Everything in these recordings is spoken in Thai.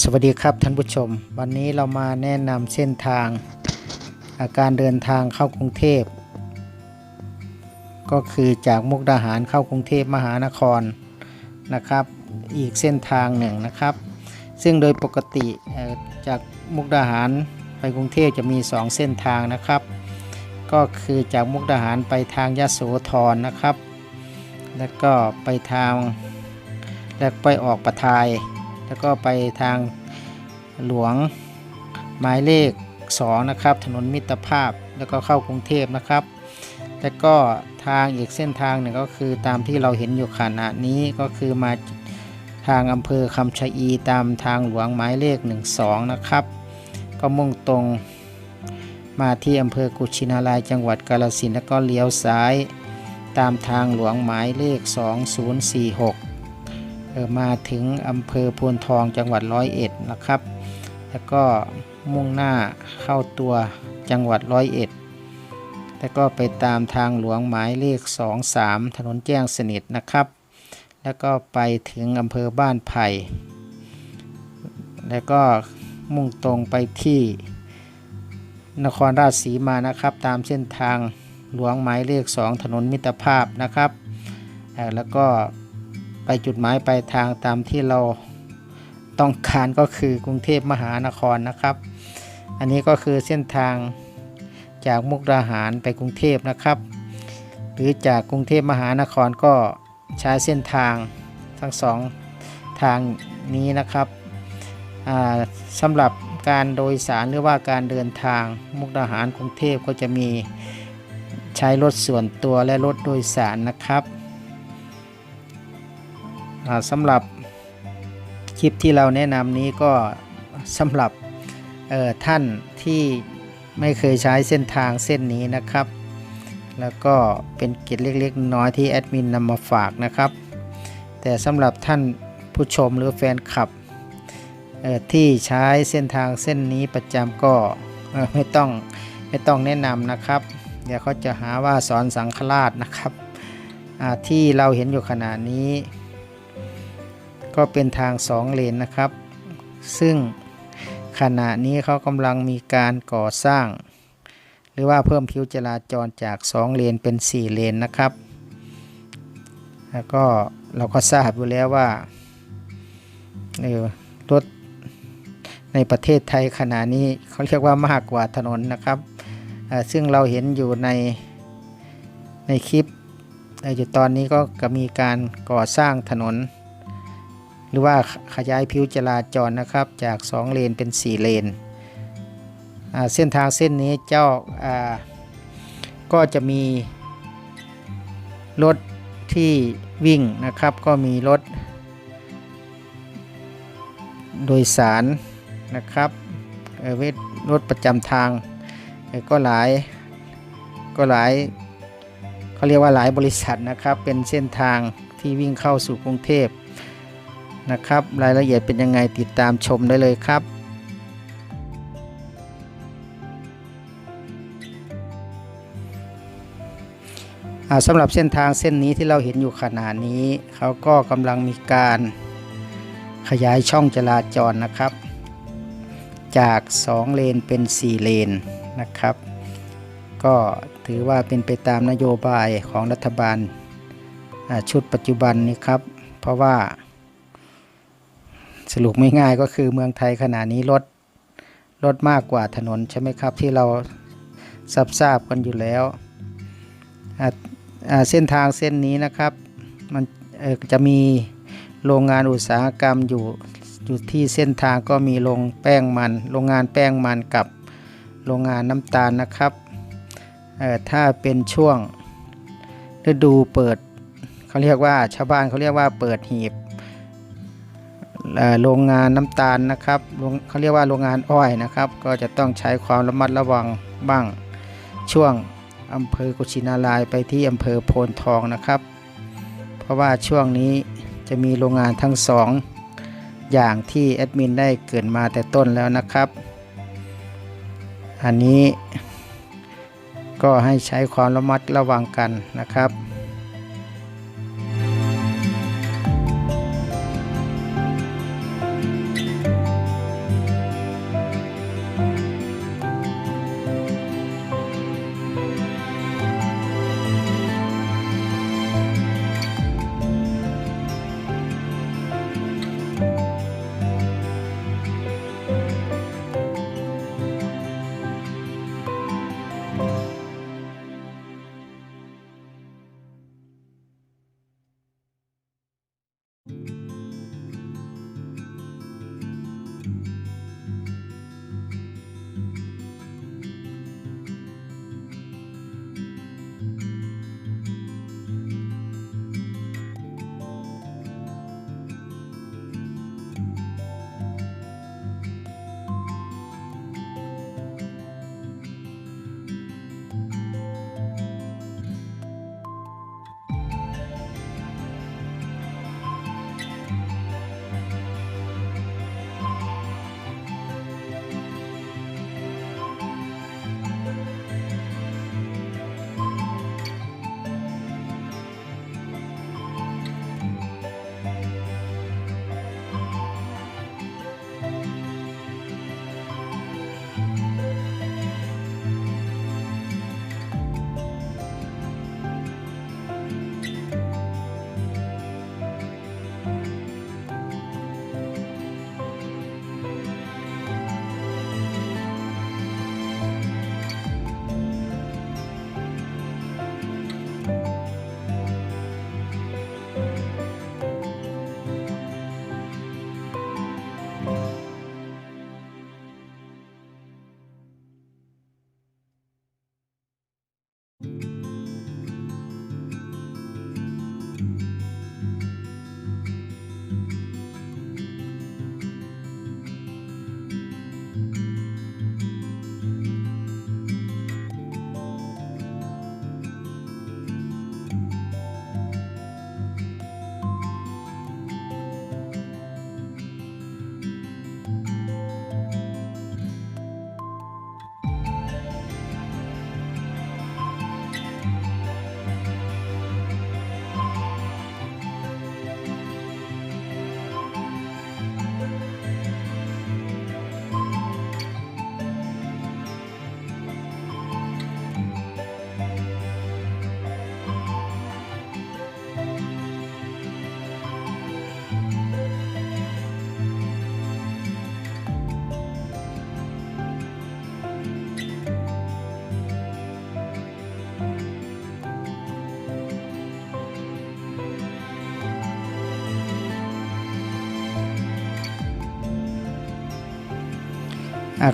สวัสดีครับท่านผู้ชม วันนี้เรามาแนะนำเส้นทางอะการเดินทางเข้ากรุงเทพ ก็คือจากมุกดาหารเข้ากรุงเทพมหานครนะครับ อีกเส้นทางหนึ่งนะครับ ซึ่งโดยปกติจากมุกดาหารไปกรุงเทพจะมี 2 เส้นทางนะครับ ก็คือจากมุกดาหารไปทางยะโสธรนะครับ แล้วก็ไปทางแล้วไปออกปะทาย แล้วก็ไปทางหลวงหมายเลข 2 นะครับ ถนนมิตรภาพแล้วก็เข้ากรุงเทพนะครับแล้วก็ทางอีกเส้นทางหนึ่งก็คือตามที่เราเห็นอยู่ขณะนี้ก็คือมาทางอำเภอคำชะอีตามทางหลวงหมายเลข 12 นะครับ ก็มุ่งตรงมาที่อำเภอกุชินารายจังหวัดกาฬสินแล้วก็เลี้ยวซ้าย ตามทางหลวงหมายเลข 2046 มาถึงอำเภอโพนทองจังหวัดร้อยเอ็ดนะครับ แล้วก็มุ่งหน้าเข้าตัวจังหวัดร้อยเอ็ดแล้วก็ไปตามทางหลวงหมายเลข 23 ถนนแจ้งสนิทนะครับ แล้วก็ไปถึงอำเภอบ้านไผ่ แล้วก็มุ่งตรงไปที่นครราชสีมานะครับ ตามเส้นทางหลวงหมายเลข 2 ถนนมิตรภาพนะครับ แล้วก็ ไปจุดหมายปลายทางตามที่เราต้องการก็คือกรุงเทพมหานครนะครับ อันนี้ก็คือเส้นทางจากมุกดาหารไปกรุงเทพนะครับ หรือจากกรุงเทพมหานครก็ใช้เส้นทางทั้งสองทางนี้นะครับสำหรับการโดยสารหรือว่าการเดินทางมุกดาหารกรุงเทพก็จะมีใช้รถส่วนตัวและรถโดยสารนะครับ สำหรับคลิปที่เราแนะนำนี้ก็สำหรับท่านที่ไม่เคยใช้เส้นทางเส้นนี้นะครับ แล้วก็เป็นเกียรติเล็กๆ น้อยที่แอดมินนำมาฝากนะครับ แต่สำหรับท่านผู้ชมหรือแฟนคลับที่ใช้เส้นทางเส้นนี้ประจำก็ไม่ต้องไม่ต้องแนะนำนะครับ เดี๋ยวเขาจะหาว่าสอนสังฆราชนะครับที่เราเห็นอยู่ขณะนี้ ก็เป็นทาง2เลนนะครับ ซึ่งขณะนี้เขากำลังมีการก่อสร้าง หรือว่าเพิ่มผิวจราจรจาก2เลนเป็น4เลนนะครับแล้วก็เราก็ทราบอยู่แล้วว่าเออรถในประเทศไทยขณะนี้เขาเรียกว่ามากกว่าถนนนะครับ ซึ่งเราเห็นอยู่ในในคลิปเอ่ออยู่ตอนนี้ก็ก็มีการก่อสร้างถนน หรือว่าขยายผิวจราจรนะครับ จาก 2 เลนเป็น 4 เลน เส้นทางเส้นนี้เจ้าก็จะมีรถที่วิ่งนะครับ ก็มีรถ โดยสารนะครับเวทรถประจำทางก็หลายก็หลายเขาเรียกว่าหลายบริษัทนะครับ เป็นเส้นทางที่วิ่งเข้าสู่กรุงเทพ นะครับ รายละเอียดเป็นยังไงติดตามชมได้เลยครับสำหรับเส้นทางเส้นนี้ที่เราเห็นอยู่ขณะนี้เขาก็กำลังมีการขยายช่องจราจรนะครับ จาก 2 เลนเป็น 4 เลนนะครับ ก็ถือว่าเป็นไปตามนโยบายของรัฐบาลชุดปัจจุบันนี้ครับ เพราะว่า สรุปไม่ง่ายก็คือเมืองไทยขณะนี้รถรถมากกว่าถนนใช่ไหมครับที่เราทราบทราบกันอยู่แล้วเส้นทางเส้นนี้นะครับมันจะมีโรงงานอุตสาหกรรมอยู่อยู่ที่เส้นทางก็มีโรงแป้งมันโรงงานแป้งมันกับโรงงานน้ำตาลนะครับถ้าเป็นช่วงฤดูเปิดเขาเรียกว่าชาวบ้านเขาเรียกว่าเปิดหีบ โรงงานน้ำตาลนะครับเขาเรียกว่าโรงงานอ้อยนะครับ ก็จะต้องใช้ความระมัดระวังบ้างช่วงอำเภอกุชินารายไปที่อำเภอโพนทองนะครับ เพราะว่าช่วงนี้จะมีโรงงานทั้งสองอย่างที่แอดมินได้เกรินมาแต่ต้นแล้วนะครับ อันนี้ก็ให้ใช้ความระมัดระวังกันนะครับ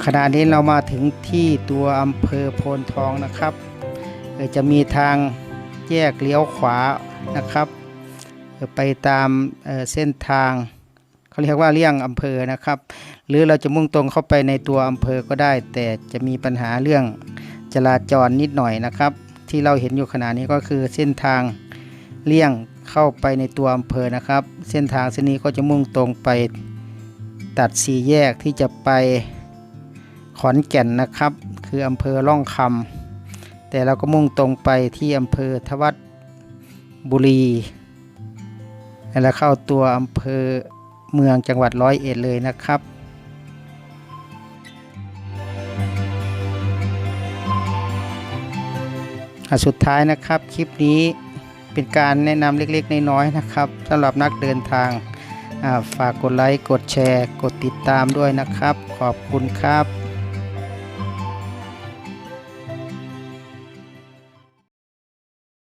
ขณะนี้เรามาถึงที่ตัวอำเภอโพนทองนะครับจะมีทางแยกเลี้ยวขวานะครับ ไปตามเอ่อเส้นทางเขาเรียกว่าเลี่ยงอำเภอนะครับ หรือเราจะมุ่งตรงเข้าไปในตัวอำเภอก็ได้ แต่จะมีปัญหาเรื่องจราจรนิดหน่อยนะครับ ที่เราเห็นอยู่ขณะนี้ก็คือเส้นทางเลี่ยงเข้าไปในตัวอำเภอนะครับ เส้นทางเส้นนี้ก็จะมุ่งตรงไปตัดสี่แยกที่จะไป ขอนแก่นนะครับ คืออำเภอล่องคำแต่เราก็มุ่งตรงไปที่อำเภอทวัดบุรีแล้วเข้าตัวอำเภอเมืองจังหวัดร้อยเอ็ดเลยนะครับสุดท้ายนะครับคลิปนี้เป็นการแนะนำเล็กๆ น้อยๆนะครับสำหรับนักเดินทางฝากกดไลค์ กดแชร์ กดติดตามด้วยนะครับ ขอบคุณครับ